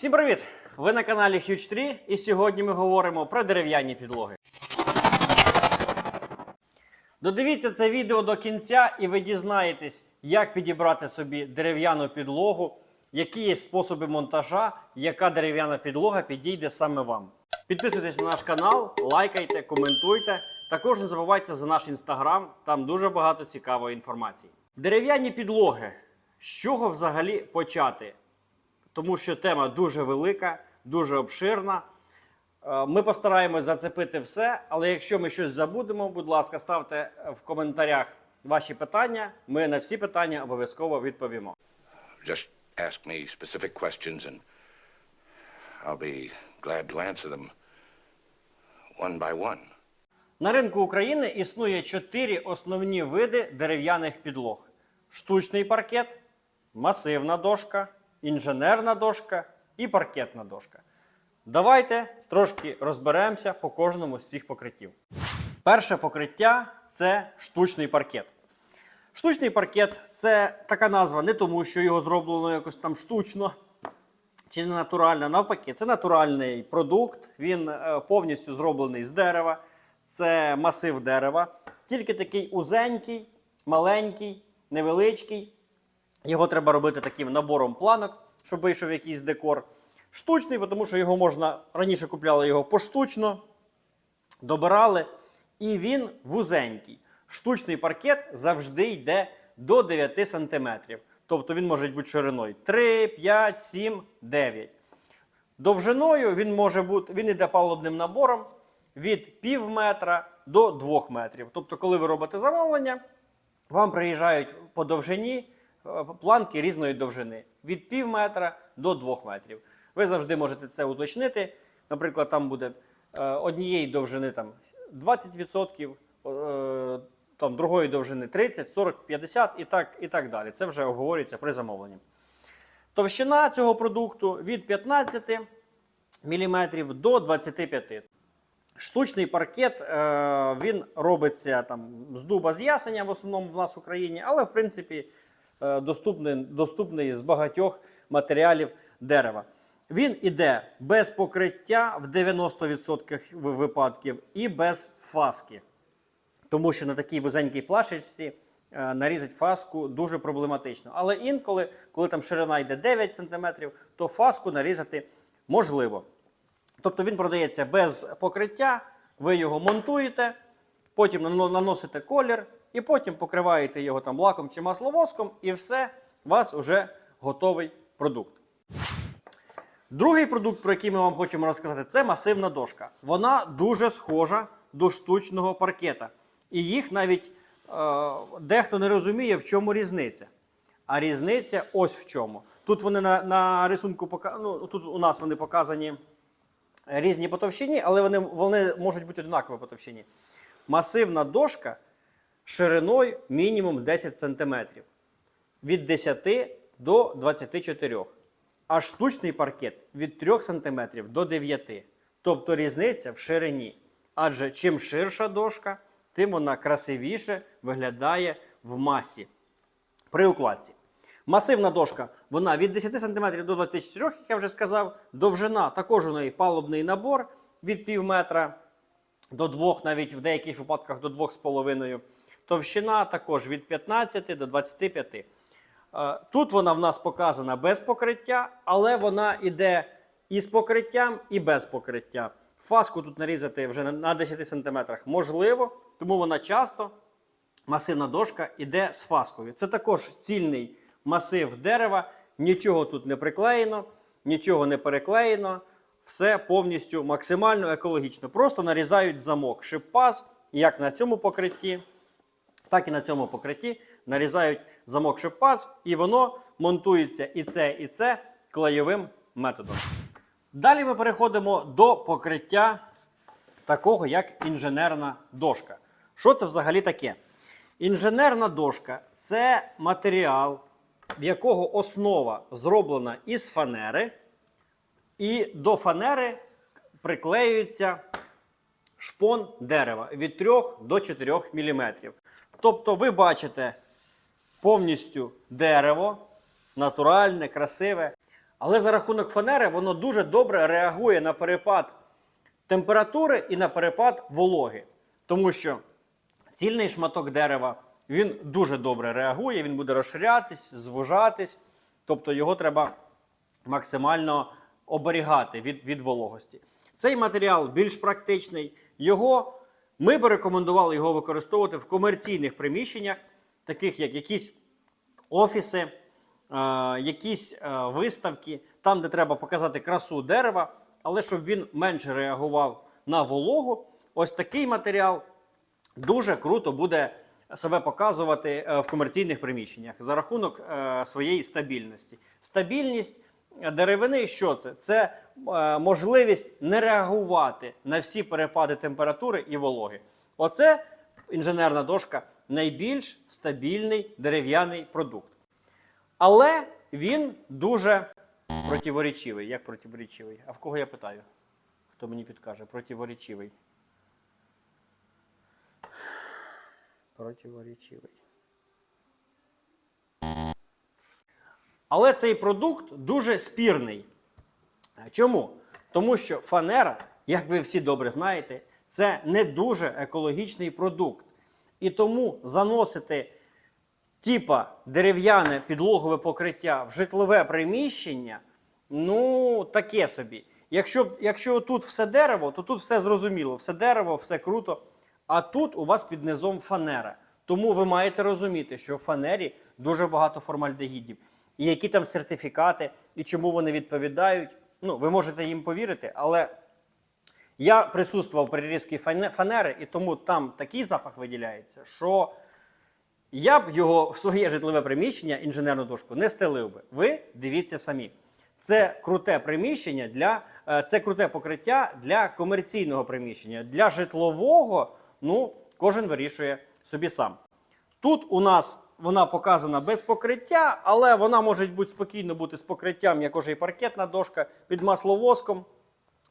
Всім привіт! Ви на каналі Huge 3 і сьогодні ми говоримо про дерев'яні підлоги. Додивіться це відео до кінця і ви дізнаєтесь, як підібрати собі дерев'яну підлогу, які є способи монтажа, яка дерев'яна підлога підійде саме вам. Підписуйтесь на наш канал, лайкайте, коментуйте. Також не забувайте за наш інстаграм, там дуже багато цікавої інформації. Дерев'яні підлоги. З чого взагалі почати? Тому що тема дуже велика, дуже обширна. Е, Ми постараємось зацепити все, але якщо ми щось забудемо, будь ласка, ставте в коментарях ваші питання. Ми на всі питання обов'язково відповімо. Just ask me specific questions and I'll be glad to answer them one by one. На ринку України існує чотири основні види дерев'яних підлог: штучний паркет, масивна дошка, інженерна дошка і паркетна дошка. Давайте трошки розберемося по кожному з цих покриттів. Перше покриття це штучний паркет. Штучний паркет це така назва не тому, що його зроблено якось там штучно чи не натурально. Навпаки, це натуральний продукт. Він е, повністю зроблений з дерева. Це масив дерева. Тільки такий узенький, маленький, невеличкий. Його треба робити таким набором планок, щоб вийшов якийсь декор. Штучний, тому що його можна раніше купляли його поштучно, добирали. І він вузенький. Штучний паркет завжди йде до 9 см. Тобто він може бути шириною 3, 5, 7, 9. Довжиною він може бути, він йде палубним набором від пів метра до 2 метрів. Тобто, коли ви робите замовлення, вам приїжджають по довжині планки різної довжини від пів метра до 2 метрів. Ви завжди можете це уточнити. Наприклад, там буде е, однієї довжини там, 20%, е, там, другої довжини 30, 40, 50 і так, і так далі. Це вже обговорюється при замовленні. Товщина цього продукту від 15 мм до 25 Штучний паркет е, він робиться там з дуба з ясеня, в основному в нас в Україні, але в принципі е, доступний, доступний з багатьох матеріалів дерева. Він іде без покриття в 90% випадків і без фаски. Тому що на такій вузенькій плашечці е, нарізати фаску дуже проблематично. Але інколи, коли там ширина йде 9 см, то фаску нарізати можливо. Тобто він продається без покриття, ви його монтуєте, потім наносите колір, і потім покриваєте його там лаком чи масловоском, і все, у вас вже готовий продукт. Другий продукт, про який ми вам хочемо розказати, це масивна дошка. Вона дуже схожа до штучного паркета. І їх навіть е, дехто не розуміє, в чому різниця. А різниця ось в чому. Тут вони на, на рисунку пока... ну, тут у нас вони показані різні по товщині, але вони, вони можуть бути однакові по товщині. Масивна дошка шириною мінімум 10 см. Від 10 до 24 а штучний паркет від 3 см до 9 Тобто різниця в ширині. Адже чим ширша дошка, тим вона красивіше виглядає в масі при укладці. Масивна дошка вона від 10 см до 24 як я вже сказав. Довжина також у неї палубний набор від пів метра до 2, навіть в деяких випадках до 2,5. Товщина також від 15 до 25. Е, Тут вона в нас показана без покриття, але вона йде і з покриттям, і без покриття. Фаску тут нарізати вже на- на 10 см можливо, тому вона часто масивна дошка йде з фаскою. Це також цільний масив дерева, нічого тут не приклеєно, нічого не переклеєно, все повністю максимально екологічно. Просто нарізають замок, шип-паз, як на цьому покритті, так і на цьому покритті нарізають замок шип-паз, і воно монтується і це, і це клеєвим методом. Далі ми переходимо до покриття такого, як інженерна дошка. Що це взагалі таке? Інженерна дошка це матеріал, в якого основа зроблена із фанери, і до фанери приклеюється шпон дерева від 3 до 4 мм. Тобто, ви бачите повністю дерево, натуральне, красиве. Але за рахунок фанери воно дуже добре реагує на перепад температури і на перепад вологи. Тому що цільний шматок дерева він дуже добре реагує, він буде розширятись, звужатись. Тобто його треба максимально оберігати від, від вологості. Цей матеріал більш практичний. Його ми би рекомендували його використовувати в комерційних приміщеннях, таких як якісь офіси, е, якісь е, виставки, там, де треба показати красу дерева, але щоб він менше реагував на вологу. Ось такий матеріал дуже круто буде себе показувати е, в комерційних приміщеннях за рахунок своєї стабільності. Стабільність деревини, що це? Це е, можливість не реагувати на всі перепади температури і вологи. Оце інженерна дошка найбільш стабільний дерев'яний продукт. Але він дуже противоречивий. Як противоречивий? А в кого я питаю? Хто мені підкаже? Противоречивий. Противоречивий. Але цей продукт дуже спірний. Чому? Тому що фанера, як ви всі добре знаєте, це не дуже екологічний продукт. І тому заносити типа дерев'яне підлогове покриття в житлове приміщення, ну, таке собі. Якщо, якщо тут все дерево, то тут все зрозуміло, все дерево, все круто. А тут у вас під низом фанера. Тому ви маєте розуміти, що в фанері дуже багато формальдегідів. І які там сертифікати, і чому вони відповідають. Ну, ви можете їм повірити, але я присутствував при різкій фанери, і тому там такий запах виділяється, що я б його в своє житлове приміщення, інженерну дошку, не стелив би. Ви дивіться самі. Це круте приміщення для е, це круте покриття для комерційного приміщення. Для житлового, ну, кожен вирішує собі сам. Тут у нас вона показана без покриття, але вона може бути спокійно бути з покриттям, як уже і паркетна дошка, під масловоском,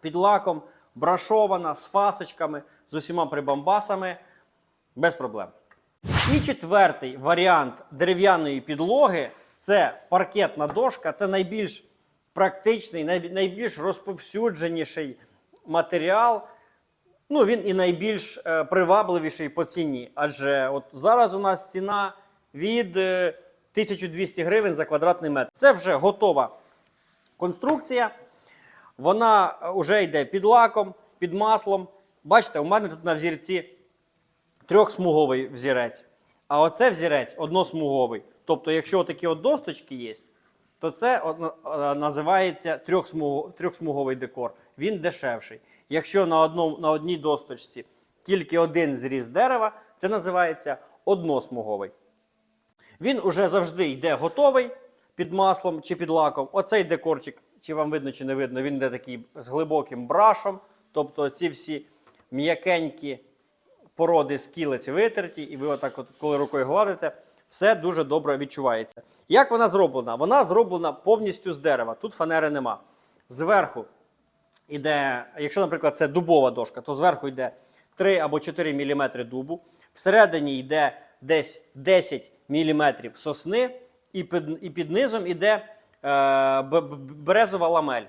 під лаком, брашована, з фасочками, з усіма прибамбасами, без проблем. І четвертий варіант дерев'яної підлоги це паркетна дошка. Це найбільш практичний, найбільш розповсюдженіший матеріал. Ну, він і найбільш е, привабливіший по ціні. Адже от зараз у нас ціна від е, 1200 гривень за квадратний метр. Це вже готова конструкція. Вона вже йде під лаком, під маслом. Бачите, у мене тут на взірці трьохсмуговий взірець. А оце взірець односмуговий. Тобто, якщо такі от досточки є, то це е, називається трьохсмуговий декор. Він дешевший. Якщо на, одному, на одній досточці тільки один зріз дерева, це називається односмуговий. Він уже завжди йде готовий під маслом чи під лаком. Оцей декорчик, чи вам видно, чи не видно, він йде такий з глибоким брашом. Тобто ці всі м'якенькі породи з кілиць витерті, і ви отак, от, коли рукою гладите, все дуже добре відчувається. Як вона зроблена? Вона зроблена повністю з дерева. Тут фанери нема. Зверху іде, якщо, наприклад, це дубова дошка, то зверху йде 3 або 4 мм дубу, всередині йде десь 10 мм сосни, і під, і під низом йде е, березова ламель.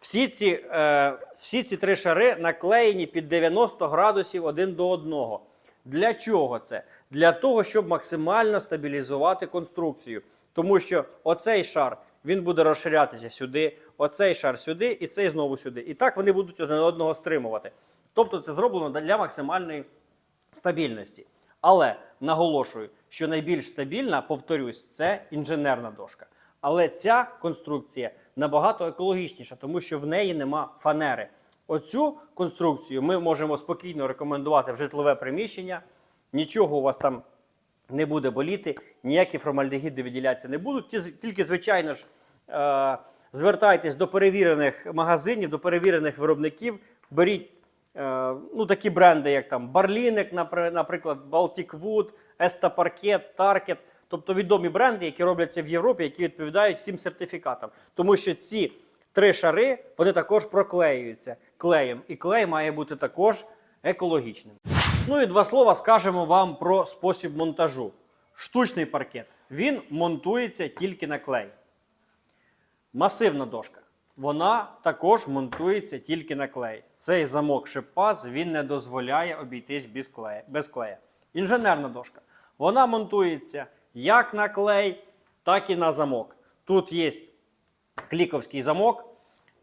Всі ці, е, всі ці три шари наклеєні під 90 градусів один до одного. Для чого це? Для того, щоб максимально стабілізувати конструкцію. Тому що оцей шар він буде розширятися сюди, оцей шар сюди і цей знову сюди. І так вони будуть один одного стримувати. Тобто це зроблено для максимальної стабільності. Але наголошую, що найбільш стабільна, повторюсь, це інженерна дошка. Але ця конструкція набагато екологічніша, тому що в неї нема фанери. Оцю конструкцію ми можемо спокійно рекомендувати в житлове приміщення. Нічого у вас там не буде боліти, ніякі формальдегіди виділятися не будуть. Тільки, звичайно ж, е, звертайтесь до перевірених магазинів, до перевірених виробників, беріть е, ну, такі бренди, як там Барлінек, напри- наприклад, Baltic Естапаркет, Таркет. Тобто відомі бренди, які робляться в Європі, які відповідають всім сертифікатам. Тому що ці три шари вони також проклеюються клеєм. І клей має бути також екологічним. Ну і два слова скажемо вам про спосіб монтажу. Штучний паркет. Він монтується тільки на клей. Масивна дошка. Вона також монтується тільки на клей. Цей замок шипаз він не дозволяє обійтись без клея. Інженерна дошка. Вона монтується як на клей, так і на замок. Тут є кліковський замок.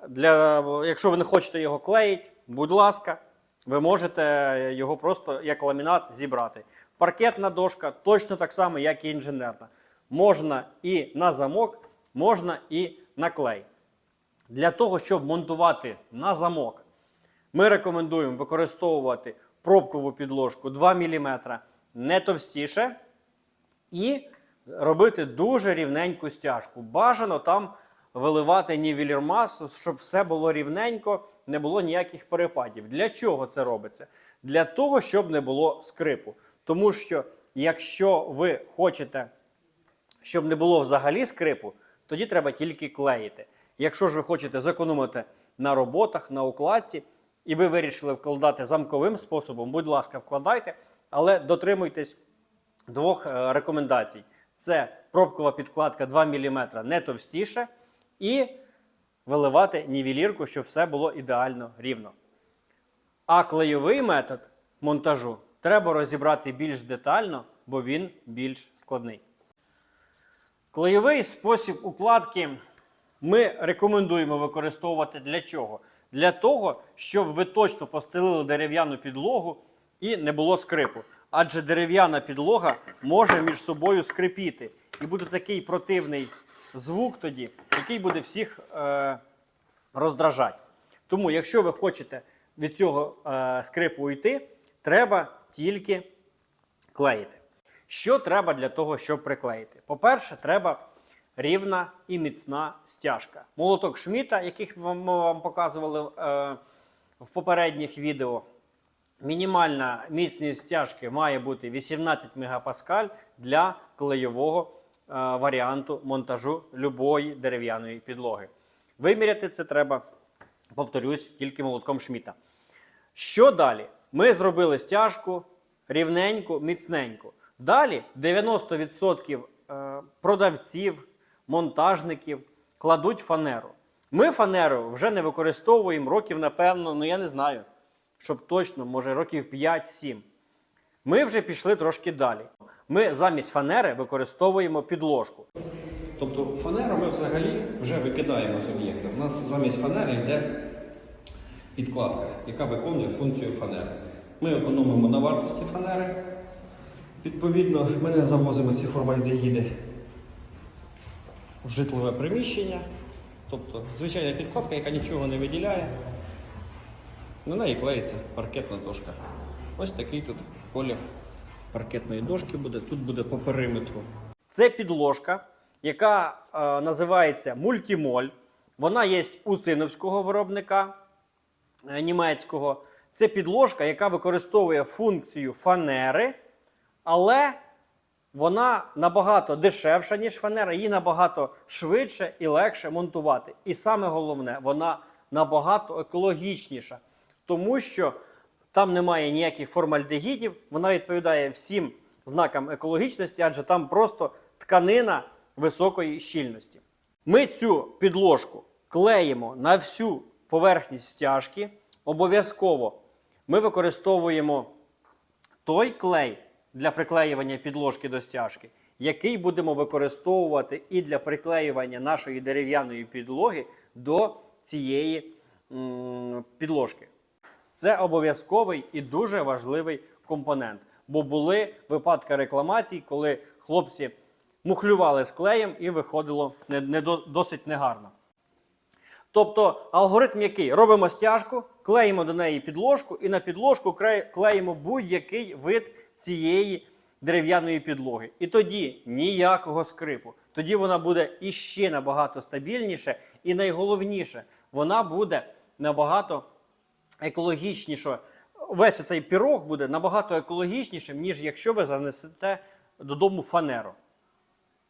Для, якщо ви не хочете його клеїти, будь ласка, ви можете його просто як ламінат зібрати. Паркетна дошка точно так само, як і інженерна. Можна і на замок, можна і на клей. Для того, щоб монтувати на замок, ми рекомендуємо використовувати пробкову підложку 2 мм не товстіше і робити дуже рівненьку стяжку. Бажано там виливати нівелір масу, щоб все було рівненько, не було ніяких перепадів. Для чого це робиться? Для того, щоб не було скрипу. Тому що якщо ви хочете щоб не було взагалі скрипу, тоді треба тільки клеїти. Якщо ж ви хочете зекономити на роботах, на укладці, і ви вирішили вкладати замковим способом, будь ласка, вкладайте, але дотримуйтесь двох е, рекомендацій: це пробкова підкладка 2 мм не товстіше, і виливати нівелірку, щоб все було ідеально рівно. А клейовий метод монтажу треба розібрати більш детально, бо він більш складний. Клейовий спосіб укладки ми рекомендуємо використовувати для чого? Для того, щоб ви точно постелили дерев'яну підлогу і не було скрипу. Адже дерев'яна підлога може між собою скрипіти. І буде такий противний звук тоді, який буде всіх е, роздражати. Тому, якщо ви хочете від цього е, скрипу уйти, треба тільки клеїти. Що треба для того, щоб приклеїти? По-перше, треба рівна і міцна стяжка. Молоток Шміта, яких ми вам показували е, в попередніх відео. Мінімальна міцність стяжки має бути 18 МПа для клейового е, варіанту монтажу любої дерев'яної підлоги. Виміряти це треба, повторюсь, тільки молотком Шміта. Що далі? Ми зробили стяжку рівненьку, міцненьку. Далі 90% е, продавців, монтажників кладуть фанеру. Ми фанеру вже не використовуємо років, напевно, ну я не знаю, щоб точно, може, років 5-7. Ми вже пішли трошки далі. Ми замість фанери використовуємо підложку. Тобто фанеру ми взагалі вже викидаємо з об'єкта. У нас замість фанери йде підкладка, яка виконує функцію фанери. Ми економимо на вартості фанери. Відповідно, ми не завозимо ці формальдегіди в житлове приміщення. Тобто звичайна підкладка, яка нічого не виділяє. На неї клеїться паркетна дошка. Ось такий тут колір паркетної дошки буде. Тут буде по периметру Це підложка, яка е, називається мультимоль. Вона є у циновського виробника е, німецького. Це підложка, яка використовує функцію фанери, але вона набагато дешевша, ніж фанера, її набагато швидше і легше монтувати. І саме головне, вона набагато екологічніша, тому що там немає ніяких формальдегідів, вона відповідає всім знакам екологічності, адже там просто тканина високої щільності. Ми цю підложку клеїмо на всю поверхність стяжки. Обов'язково ми використовуємо той клей для приклеювання підложки до стяжки, який будемо використовувати і для приклеювання нашої дерев'яної підлоги до цієї підложки. Це обов'язковий і дуже важливий компонент. Бо були випадки рекламацій, коли хлопці мухлювали з клеєм і виходило не, не до- досить негарно. Тобто алгоритм який? Робимо стяжку, клеїмо до неї підложку і на підложку клеїмо будь-який вид цієї дерев'яної підлоги. І тоді ніякого скрипу. Тоді вона буде іще набагато стабільніше, і найголовніше, вона буде набагато екологічніше. Весь цей пірог буде набагато екологічнішим, ніж якщо ви занесете додому фанеру.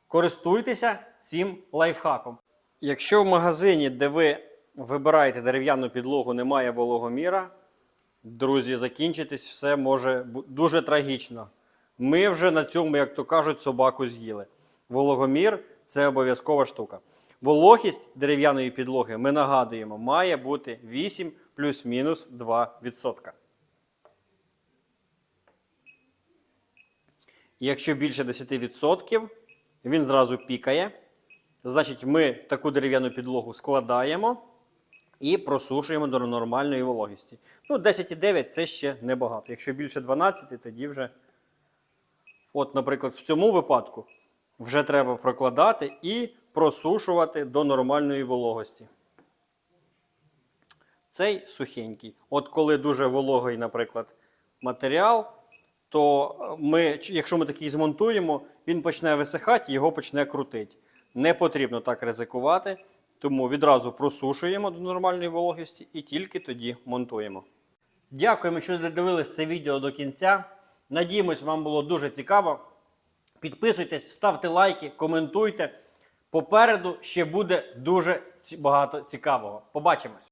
Користуйтеся цим лайфхаком. Якщо в магазині, де ви вибираєте дерев'яну підлогу, немає вологоміра, друзі, закінчитись все може дуже трагічно. Ми вже на цьому, як то кажуть, собаку з'їли. Вологомір це обов'язкова штука. Вологість дерев'яної підлоги, ми нагадуємо, має бути 8 плюс-мінус 2%. Якщо більше 10%, він зразу пікає. Значить, ми таку дерев'яну підлогу складаємо і просушуємо до нормальної вологості. Ну, 10,9 це ще небагато. Якщо більше 12, тоді вже. От, наприклад, в цьому випадку вже треба прокладати і просушувати до нормальної вологості. Цей сухенький. От коли дуже вологий, наприклад, матеріал, то ми, якщо ми такий змонтуємо, він почне висихати, його почне крутити. Не потрібно так ризикувати, тому відразу просушуємо до нормальної вологості і тільки тоді монтуємо. Дякуємо, що додивились це відео до кінця. Надіємось, вам було дуже цікаво. Підписуйтесь, ставте лайки, коментуйте. Попереду ще буде дуже багато цікавого. Побачимось!